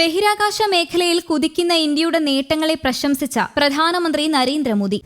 ബഹിരാകാശ മേഖലയിൽ കുതിക്കുന്ന ഇന്ത്യയുടെ നേട്ടങ്ങളെ പ്രശംസിച്ച പ്രധാനമന്ത്രി നരേന്ദ്രമോദി.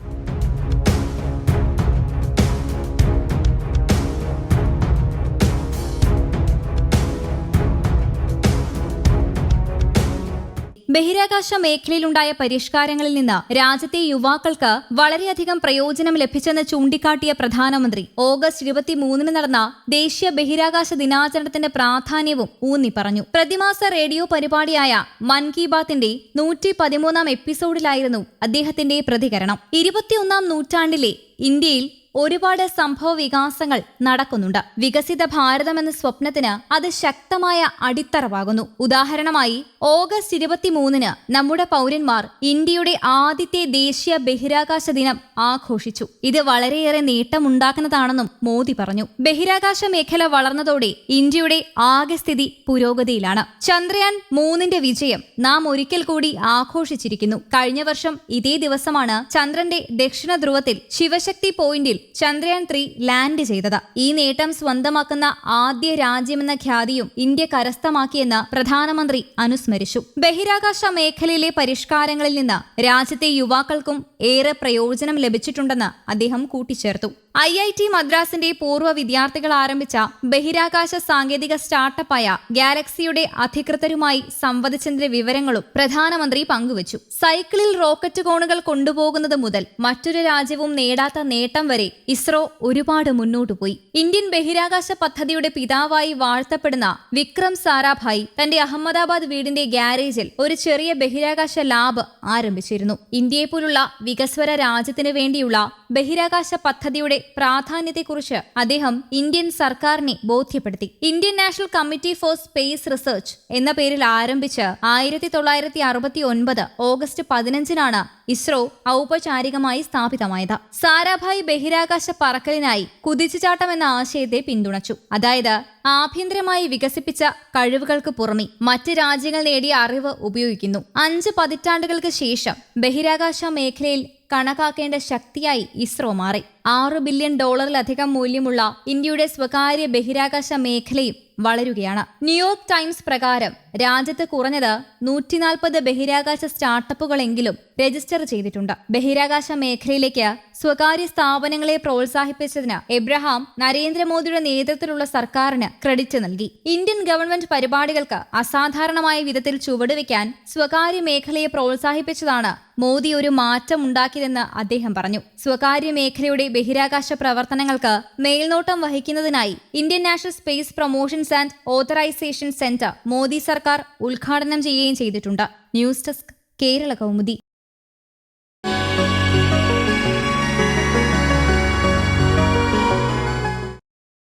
ബഹിരാകാശ മേഖലയിലുണ്ടായ പരിഷ്കാരങ്ങളിൽ നിന്ന് രാജ്യത്തെ യുവാക്കൾക്ക് വളരെയധികം പ്രയോജനം ലഭിച്ചെന്ന് ചൂണ്ടിക്കാട്ടിയ പ്രധാനമന്ത്രി ഓഗസ്റ്റ് ഇരുപത്തിമൂന്നിന് നടന്ന ദേശീയ ബഹിരാകാശ ദിനാചരണത്തിന്റെ പ്രാധാന്യവും ഊന്നി പറഞ്ഞു. പ്രതിമാസ റേഡിയോ പരിപാടിയായ മൻ കി ബാത്തിന്റെ നൂറ്റി പതിമൂന്നാം എപ്പിസോഡിലായിരുന്നു അദ്ദേഹത്തിന്റെ പ്രതികരണം. ഇരുപത്തിയൊന്നാം നൂറ്റാണ്ടിലെ ഇന്ത്യയിൽ ഒരുപാട് സംഭവ വികാസങ്ങൾ നടക്കുന്നുണ്ട്. വികസിത ഭാരതം എന്ന സ്വപ്നത്തിന് അത് ശക്തമായ അടിത്തറവാകുന്നു. ഉദാഹരണമായി ഓഗസ്റ്റ് ഇരുപത്തിമൂന്നിന് നമ്മുടെ പൗരന്മാർ ഇന്ത്യയുടെ ആദ്യത്തെ ദേശീയ ബഹിരാകാശ ദിനം ആഘോഷിച്ചു. ഇത് വളരെയേറെ നേട്ടമുണ്ടാക്കുന്നതാണെന്നും മോദി പറഞ്ഞു. ബഹിരാകാശ മേഖല വളർന്നതോടെ ഇന്ത്യയുടെ ആകെ സ്ഥിതി പുരോഗതിയിലാണ്. ചന്ദ്രയാൻ മൂന്നിന്റെ വിജയം നാം ഒരിക്കൽ കൂടി ആഘോഷിച്ചിരിക്കുന്നു. കഴിഞ്ഞ വർഷം ഇതേ ദിവസമാണ് ചന്ദ്രന്റെ ദക്ഷിണ ധ്രുവത്തിൽ ശിവശക്തി പോയിന്റിൽ ചന്ദ്രയാൻ ത്രീ ലാൻഡ് ചെയ്തത്. ഈ നേട്ടം സ്വന്തമാക്കുന്ന ആദ്യ രാജ്യമെന്ന ഖ്യാതിയും ഇന്ത്യ കരസ്ഥമാക്കിയെന്ന് പ്രധാനമന്ത്രി അനുസ്മരിച്ചു. ബഹിരാകാശ മേഖലയിലെ പരിഷ്കാരങ്ങളിൽ നിന്ന് രാജ്യത്തെ യുവാക്കൾക്കും ഏറെ പ്രയോജനം ലഭിച്ചിട്ടുണ്ടെന്ന് അദ്ദേഹം കൂട്ടിച്ചേർത്തു. ഐ ഐ ടി മദ്രാസിന്റെ പൂർവ വിദ്യാർത്ഥികൾ ആരംഭിച്ച ബഹിരാകാശ സാങ്കേതിക സ്റ്റാർട്ടപ്പായ ഗാലക്സിയുടെ അധികൃതരുമായി സംവദിച്ചതിന്റെ വിവരങ്ങളും പ്രധാനമന്ത്രി പങ്കുവച്ചു. സൈക്കിളിൽ റോക്കറ്റ് കോണുകൾ കൊണ്ടുപോകുന്നത് മുതൽ മറ്റൊരു രാജ്യവും നേടാത്ത നേട്ടം വരെ ഇസ്രോ ഒരുപാട് മുന്നോട്ടു പോയി. ഇന്ത്യൻ ബഹിരാകാശ പദ്ധതിയുടെ പിതാവായി വാഴ്ത്തപ്പെടുന്ന വിക്രം സാരാഭായി തന്റെ അഹമ്മദാബാദ് വീടിന്റെ ഗ്യാരേജിൽ ഒരു ചെറിയ ബഹിരാകാശ ലാബ് ആരംഭിച്ചിരുന്നു. ഇന്ത്യയെപ്പോലുള്ള വികസ്വര രാജ്യത്തിനു വേണ്ടിയുള്ള ബഹിരാകാശ പദ്ധതിയുടെ പ്രാധാന്യത്തെക്കുറിച്ച് അദ്ദേഹം ഇന്ത്യൻ സർക്കാരിനെ ബോധ്യപ്പെടുത്തി. Indian national committee for space research എന്ന പേരിൽ ആരംഭിച്ച് ആയിരത്തി തൊള്ളായിരത്തി അറുപത്തി ഒൻപത് ഓഗസ്റ്റ് പതിനഞ്ചിനാണ് ഇസ്രോ ഔപചാരികമായി സ്ഥാപിതമായത്. സാരാഭായ് ബഹിരാകാശ പറക്കലിനായി കുതിച്ചുചാട്ടം എന്ന ആശയത്തെ പിന്തുണച്ചു. അതായത് ആഭ്യന്തരമായി വികസിപ്പിച്ച കഴിവുകൾക്ക് പുറമെ മറ്റ് രാജ്യങ്ങൾ നേടിയ അറിവ് ഉപയോഗിക്കുന്നു. അഞ്ച് പതിറ്റാണ്ടുകൾക്ക് ശേഷം ബഹിരാകാശ മേഖലയിൽ കണക്കാക്കേണ്ട ശക്തിയായി ഇസ്രോ മാറി. ആറ് ബില്യൺ ഡോളറിലധികം മൂല്യമുള്ള ഇന്ത്യയുടെ സ്വകാര്യ ബഹിരാകാശ മേഖലയും വളരുകയാണ്. ന്യൂയോർക്ക് ടൈംസ് പ്രകാരം രാജ്യത്ത് കുറഞ്ഞത് നൂറ്റിനാൽപ്പത് ബഹിരാകാശ സ്റ്റാർട്ടപ്പുകളെങ്കിലും രജിസ്റ്റർ ചെയ്തിട്ടുണ്ട്. ബഹിരാകാശ മേഖലയിലേക്ക് സ്വകാര്യ സ്ഥാപനങ്ങളെ പ്രോത്സാഹിപ്പിച്ചതിന് എബ്രഹാം നരേന്ദ്രമോദിയുടെ നേതൃത്വത്തിലുള്ള സർക്കാരിന് ക്രെഡിറ്റ് നൽകി. ഇന്ത്യൻ ഗവൺമെന്റ് പരിപാടികൾക്ക് അസാധാരണമായ വിധത്തിൽ ചുവടുവെക്കാൻ സ്വകാര്യ മേഖലയെ പ്രോത്സാഹിപ്പിച്ചതാണ് മോദി ഒരു മാറ്റം ഉണ്ടാക്കിയതെന്ന് അദ്ദേഹം പറഞ്ഞു. സ്വകാര്യ മേഖലയുടെ ബഹിരാകാശ പ്രവർത്തനങ്ങൾക്ക് മേൽനോട്ടം വഹിക്കുന്നതിനായി Indian national space promotions and authorisation centre Modi സർക്കാർ ഉദ്ഘാടനം ചെയ്യുകയും ചെയ്തിട്ടുണ്ട്. News desk Kerala Kaumudi.